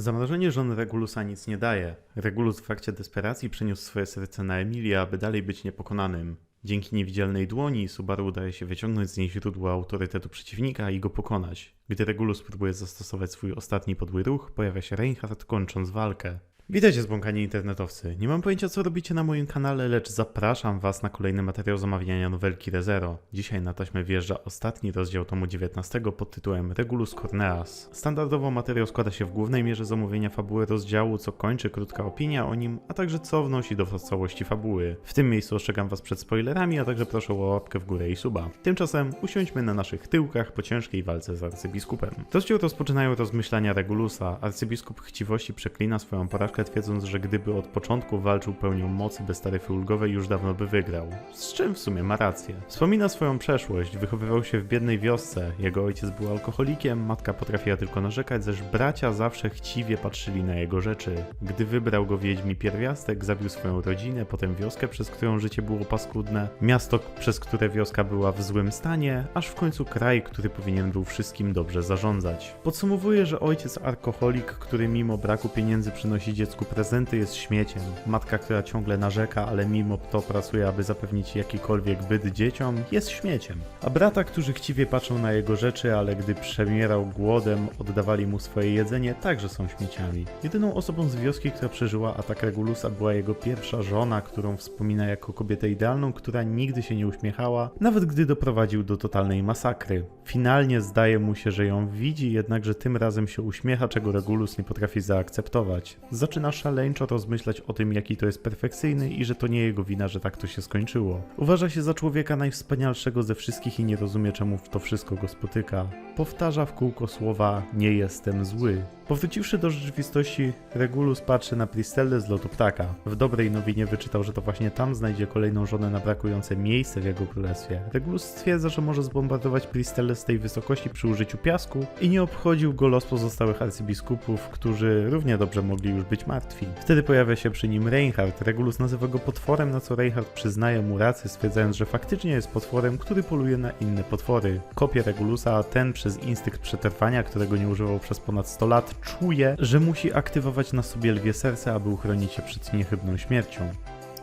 Zamrożenie żony Regulusa nic nie daje. Regulus w akcie desperacji przeniósł swoje serce na Emilię, aby dalej być niepokonanym. Dzięki niewidzialnej dłoni Subaru udaje się wyciągnąć z niej źródło autorytetu przeciwnika i go pokonać. Gdy Regulus próbuje zastosować swój ostatni podły ruch, pojawia się Reinhardt kończąc walkę. Witajcie zbłąkani internetowcy. Nie mam pojęcia co robicie na moim kanale, lecz zapraszam was na kolejny materiał zamawiania nowelki ReZero. Dzisiaj na taśmę wjeżdża ostatni rozdział tomu 19 pod tytułem Regulus Corneas. Standardowo materiał składa się w głównej mierze z omówienia fabuły rozdziału, co kończy krótka opinia o nim, a także co wnosi do całości fabuły. W tym miejscu ostrzegam was przed spoilerami, a także proszę o łapkę w górę i suba. Tymczasem usiądźmy na naszych tyłkach po ciężkiej walce z arcybiskupem. Rozdział rozpoczynają rozmyślania Regulusa. Arcybiskup chciwości przeklina swoją porażkę twierdząc, że gdyby od początku walczył pełnią mocy bez taryfy ulgowej, już dawno by wygrał. Z czym w sumie ma rację. Wspomina swoją przeszłość, wychowywał się w biednej wiosce, jego ojciec był alkoholikiem, matka potrafiła tylko narzekać, zaś bracia zawsze chciwie patrzyli na jego rzeczy. Gdy wybrał go wiedźmi pierwiastek, zabił swoją rodzinę, potem wioskę, przez którą życie było paskudne, miasto, przez które wioska była w złym stanie, aż w końcu kraj, który powinien był wszystkim dobrze zarządzać. Podsumowuje, że ojciec alkoholik, który mimo braku pieniędzy przynosi dziecku prezenty jest śmieciem. Matka, która ciągle narzeka, ale mimo to pracuje, aby zapewnić jakikolwiek byt dzieciom, jest śmieciem. A brata, którzy chciwie patrzą na jego rzeczy, ale gdy przemierał głodem, oddawali mu swoje jedzenie, także są śmieciami. Jedyną osobą z wioski, która przeżyła atak Regulusa była jego pierwsza żona, którą wspomina jako kobietę idealną, która nigdy się nie uśmiechała, nawet gdy doprowadził do totalnej masakry. Finalnie zdaje mu się, że ją widzi, jednakże tym razem się uśmiecha, czego Regulus nie potrafi zaakceptować. Zaczyna szaleńczo rozmyślać o tym, jaki to jest perfekcyjny i że to nie jego wina, że tak to się skończyło. Uważa się za człowieka najwspanialszego ze wszystkich i nie rozumie, czemu to wszystko go spotyka. Powtarza w kółko słowa nie jestem zły. Powróciwszy do rzeczywistości, Regulus patrzy na Pristellę z lotu ptaka. W dobrej nowinie wyczytał, że to właśnie tam znajdzie kolejną żonę na brakujące miejsce w jego królestwie. Regulus stwierdza, że może zbombardować Pristellę z tej wysokości przy użyciu piasku i nie obchodził go los pozostałych arcybiskupów, którzy równie dobrze mogli już być martwi. Wtedy pojawia się przy nim Reinhardt. Regulus nazywa go potworem, na co Reinhardt przyznaje mu rację, stwierdzając, że faktycznie jest potworem, który poluje na inne potwory. Kopie Regulusa, a ten przez instynkt przetrwania, którego nie używał przez ponad 100 lat, czuje, że musi aktywować na sobie lwie serce, aby uchronić się przed niechybną śmiercią.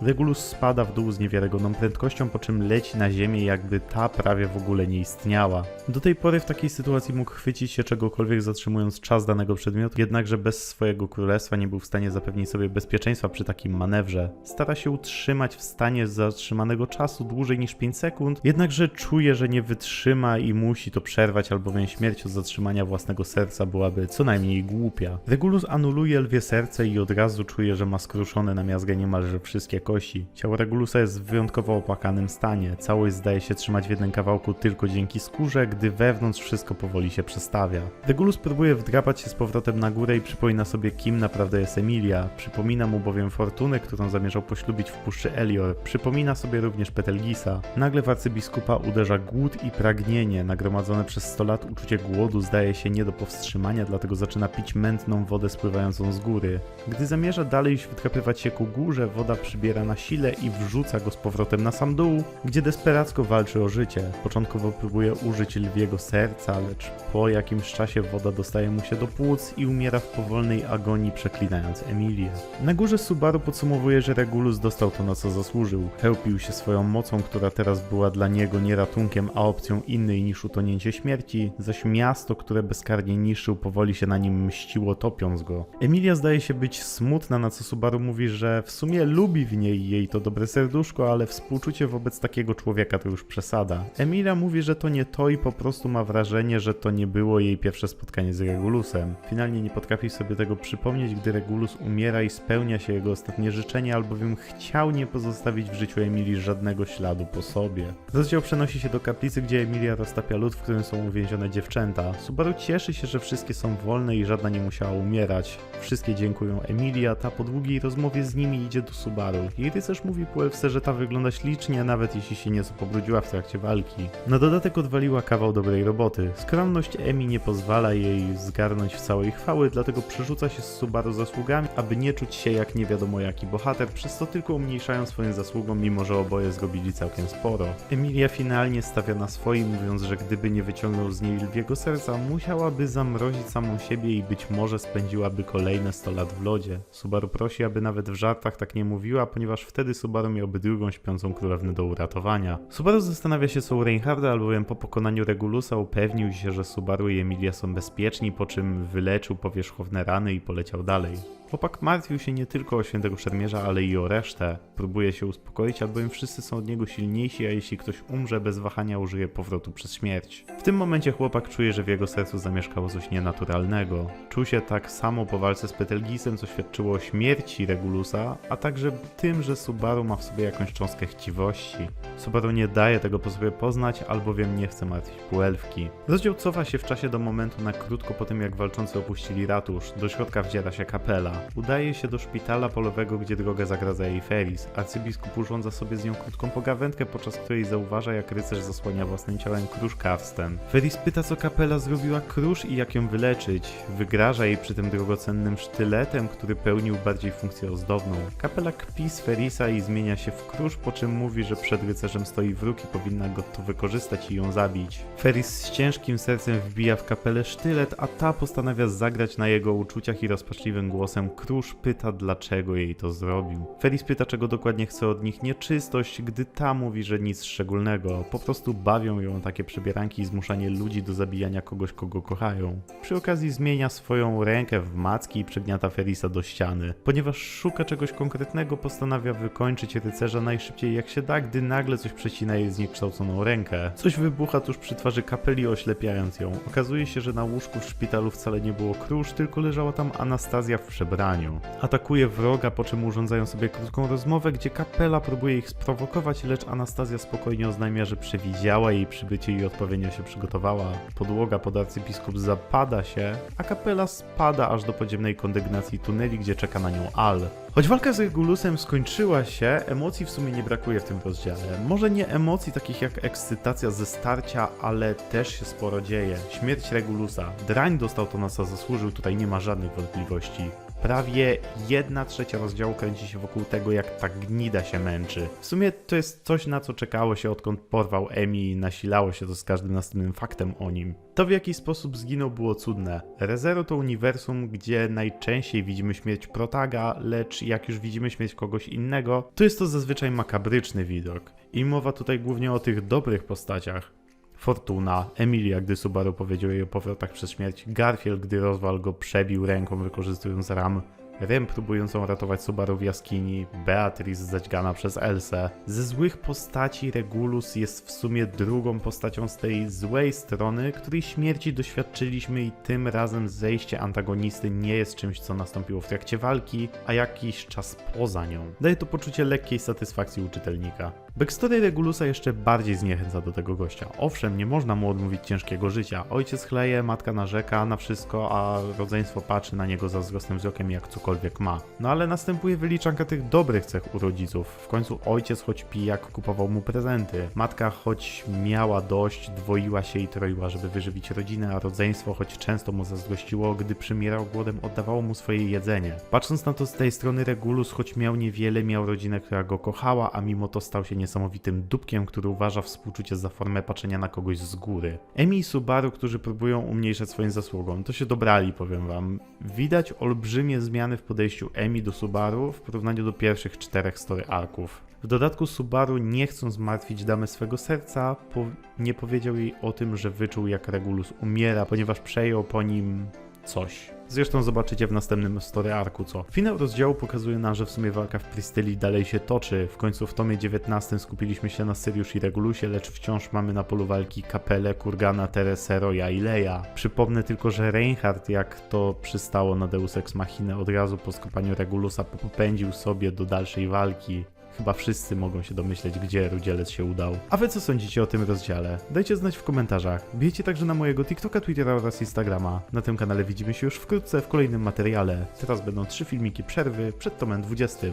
Regulus spada w dół z niewiarygodną prędkością, po czym leci na ziemię, jakby ta prawie w ogóle nie istniała. Do tej pory w takiej sytuacji mógł chwycić się czegokolwiek zatrzymując czas danego przedmiotu, jednakże bez swojego królestwa nie był w stanie zapewnić sobie bezpieczeństwa przy takim manewrze. Stara się utrzymać w stanie zatrzymanego czasu dłużej niż 5 sekund, jednakże czuje, że nie wytrzyma i musi to przerwać, albowiem śmierć od zatrzymania własnego serca byłaby co najmniej głupia. Regulus anuluje lwie serce i od razu czuje, że ma skruszone na miazgę niemalże wszystkie Ciało Regulusa jest w wyjątkowo opłakanym stanie. Całość zdaje się trzymać w jednym kawałku tylko dzięki skórze, gdy wewnątrz wszystko powoli się przestawia. Regulus próbuje wdrapać się z powrotem na górę i przypomina sobie, kim naprawdę jest Emilia. Przypomina mu bowiem fortunę, którą zamierzał poślubić w puszczy Elior. Przypomina sobie również Petelgisa. Nagle w arcybiskupa uderza głód i pragnienie. Nagromadzone przez 100 lat uczucie głodu zdaje się nie do powstrzymania, dlatego zaczyna pić mętną wodę spływającą z góry. Gdy zamierza dalej wdrapywać się ku górze, woda przybiera na sile i wrzuca go z powrotem na sam dół, gdzie desperacko walczy o życie. Początkowo próbuje użyć lwiego serca, lecz po jakimś czasie woda dostaje mu się do płuc i umiera w powolnej agonii, przeklinając Emilię. Na górze Subaru podsumowuje, że Regulus dostał to, na co zasłużył. Chełpił się swoją mocą, która teraz była dla niego nie ratunkiem, a opcją innej niż utonięcie śmierci, zaś miasto, które bezkarnie niszczył, powoli się na nim mściło, topiąc go. Emilia zdaje się być smutna, na co Subaru mówi, że w sumie lubi w niej jej to dobre serduszko, ale współczucie wobec takiego człowieka to już przesada. Emilia mówi, że to nie to i po prostu ma wrażenie, że to nie było jej pierwsze spotkanie z Regulusem. Finalnie nie potrafi sobie tego przypomnieć, gdy Regulus umiera i spełnia się jego ostatnie życzenie, albowiem chciał nie pozostawić w życiu Emilii żadnego śladu po sobie. Rozdział przenosi się do kaplicy, gdzie Emilia roztapia lód, w którym są uwięzione dziewczęta. Subaru cieszy się, że wszystkie są wolne i żadna nie musiała umierać. Wszystkie dziękują Emilii, a ta po długiej rozmowie z nimi idzie do Subaru. I rycerz mówi Puelwce, że ta wygląda ślicznie, nawet jeśli się nieco pobrudziła w trakcie walki. Na dodatek odwaliła kawał dobrej roboty. Skromność Emi nie pozwala jej zgarnąć w całej chwały, dlatego przerzuca się z Subaru zasługami, aby nie czuć się jak nie wiadomo jaki bohater, przez co tylko umniejszają swoją zasługą, mimo że oboje zrobili całkiem sporo. Emilia finalnie stawia na swoim, mówiąc, że gdyby nie wyciągnął z niej lwiego serca, musiałaby zamrozić samą siebie i być może spędziłaby kolejne 100 lat w lodzie. Subaru prosi, aby nawet w żartach tak nie mówiła, ponieważ wtedy Subaru miałby drugą śpiącą królewnę do uratowania. Subaru zastanawia się co u Reinharda, albowiem po pokonaniu Regulusa upewnił się, że Subaru i Emilia są bezpieczni, po czym wyleczył powierzchowne rany i poleciał dalej. Chłopak martwił się nie tylko o świętego szermierza, ale i o resztę. Próbuje się uspokoić, albowiem wszyscy są od niego silniejsi, a jeśli ktoś umrze bez wahania użyje powrotu przez śmierć. W tym momencie chłopak czuje, że w jego sercu zamieszkało coś nienaturalnego. Czuł się tak samo po walce z Petelgisem, co świadczyło o śmierci Regulusa, a także tym, że Subaru ma w sobie jakąś cząstkę chciwości. Subaru nie daje tego po sobie poznać, albowiem nie chce martwić półelfki. Rozdział cofa się w czasie do momentu na krótko po tym, jak walczący opuścili ratusz. Do środka wdziera się kapela. Udaje się do szpitala polowego, gdzie drogę zagradza jej Feris. Arcybiskup urządza sobie z nią krótką pogawędkę, podczas której zauważa, jak rycerz zasłania własnym ciałem krusz Karsten. Feris pyta, co kapela zrobiła krusz i jak ją wyleczyć. Wygraża jej przy tym drogocennym sztyletem, który pełnił bardziej funkcję ozdobną. Kapela kpi Ferisa i zmienia się w krusz, po czym mówi, że przed rycerzem stoi wróg i powinna go to wykorzystać i ją zabić. Feris z ciężkim sercem wbija w kapelę sztylet, a ta postanawia zagrać na jego uczuciach i rozpaczliwym głosem Krusz pyta, dlaczego jej to zrobił. Feris pyta, czego dokładnie chce od nich nieczystość, gdy ta mówi, że nic szczególnego. Po prostu bawią ją takie przebieranki i zmuszanie ludzi do zabijania kogoś, kogo kochają. Przy okazji zmienia swoją rękę w macki i przygniata Ferisa do ściany. Ponieważ szuka czegoś konkretnego, postanawia wykończyć rycerza najszybciej jak się da, gdy nagle coś przecina jej zniekształconą rękę. Coś wybucha tuż przy twarzy kapeli, oślepiając ją. Okazuje się, że na łóżku w szpitalu wcale nie było krusz, tylko leżała tam Anastazja w przebraniu. Atakuje wroga, po czym urządzają sobie krótką rozmowę, gdzie kapela próbuje ich sprowokować, lecz Anastazja spokojnie oznajmia, że przewidziała jej przybycie i odpowiednio się przygotowała. Podłoga pod arcybiskup zapada się, a kapela spada aż do podziemnej kondygnacji tuneli, gdzie czeka na nią Al. Choć walka z Regulusem skończyła się, emocji w sumie nie brakuje w tym rozdziale. Może nie emocji takich jak ekscytacja ze starcia, ale też się sporo dzieje. Śmierć Regulusa. Drań dostał to na co zasłużył, tutaj nie ma żadnych wątpliwości. Prawie jedna trzecia rozdziału kręci się wokół tego, jak ta gnida się męczy. W sumie to jest coś, na co czekało się odkąd porwał Emi i nasilało się to z każdym następnym faktem o nim. To w jaki sposób zginął było cudne. Rezero to uniwersum, gdzie najczęściej widzimy śmierć protaga, lecz jak już widzimy śmierć kogoś innego, to jest to zazwyczaj makabryczny widok. I mowa tutaj głównie o tych dobrych postaciach. Fortuna, Emilia, gdy Subaru powiedział jej o powrotach przez śmierć, Garfield, gdy rozwal go przebił ręką wykorzystując ram, Rem próbującą ratować Subaru w jaskini, Beatrice zaćgana przez Elsę. Ze złych postaci Regulus jest w sumie drugą postacią z tej złej strony, której śmierci doświadczyliśmy i tym razem zejście antagonisty nie jest czymś, co nastąpiło w trakcie walki, a jakiś czas poza nią. Daje to poczucie lekkiej satysfakcji u czytelnika. Backstory Regulusa jeszcze bardziej zniechęca do tego gościa. Owszem, nie można mu odmówić ciężkiego życia. Ojciec chleje, matka narzeka na wszystko, a rodzeństwo patrzy na niego za wzrostem wzrokiem jak cokolwiek ma. No ale następuje wyliczanka tych dobrych cech u rodziców. W końcu ojciec choć pijak kupował mu prezenty. Matka choć miała dość, dwoiła się i troiła, żeby wyżywić rodzinę, a rodzeństwo choć często mu zazdrościło, gdy przymierał głodem, oddawało mu swoje jedzenie. Patrząc na to z tej strony Regulus choć miał niewiele, miał rodzinę, która go kochała, a mimo to stał się niesamowitym dupkiem, który uważa współczucie za formę patrzenia na kogoś z góry. Emi i Subaru, którzy próbują umniejszać swoją zasługą, to się dobrali, powiem wam. Widać olbrzymie zmiany w podejściu Emi do Subaru w porównaniu do pierwszych czterech story arków. W dodatku Subaru, nie chcąc zmartwić damy swego serca, po nie powiedział jej o tym, że wyczuł jak Regulus umiera, ponieważ przejął po nim coś. Zresztą zobaczycie w następnym story arku co. Finał rozdziału pokazuje nam, że w sumie walka w Pristyli dalej się toczy. W końcu w tomie 19 skupiliśmy się na Syriusz i Regulusie, lecz wciąż mamy na polu walki Kapelę, Kurgana, Teresę, Roya i Leia. Przypomnę tylko, że Reinhardt, jak to przystało na Deus Ex Machina, od razu po skopaniu Regulusa popędził sobie do dalszej walki. Chyba wszyscy mogą się domyśleć, gdzie Rudzielec się udał. A wy co sądzicie o tym rozdziale? Dajcie znać w komentarzach. Bijcie także na mojego TikToka, Twittera oraz Instagrama. Na tym kanale widzimy się już wkrótce w kolejnym materiale. Teraz będą trzy filmiki przerwy przed tomem 20.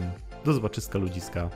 Do zobaczyska ludziska.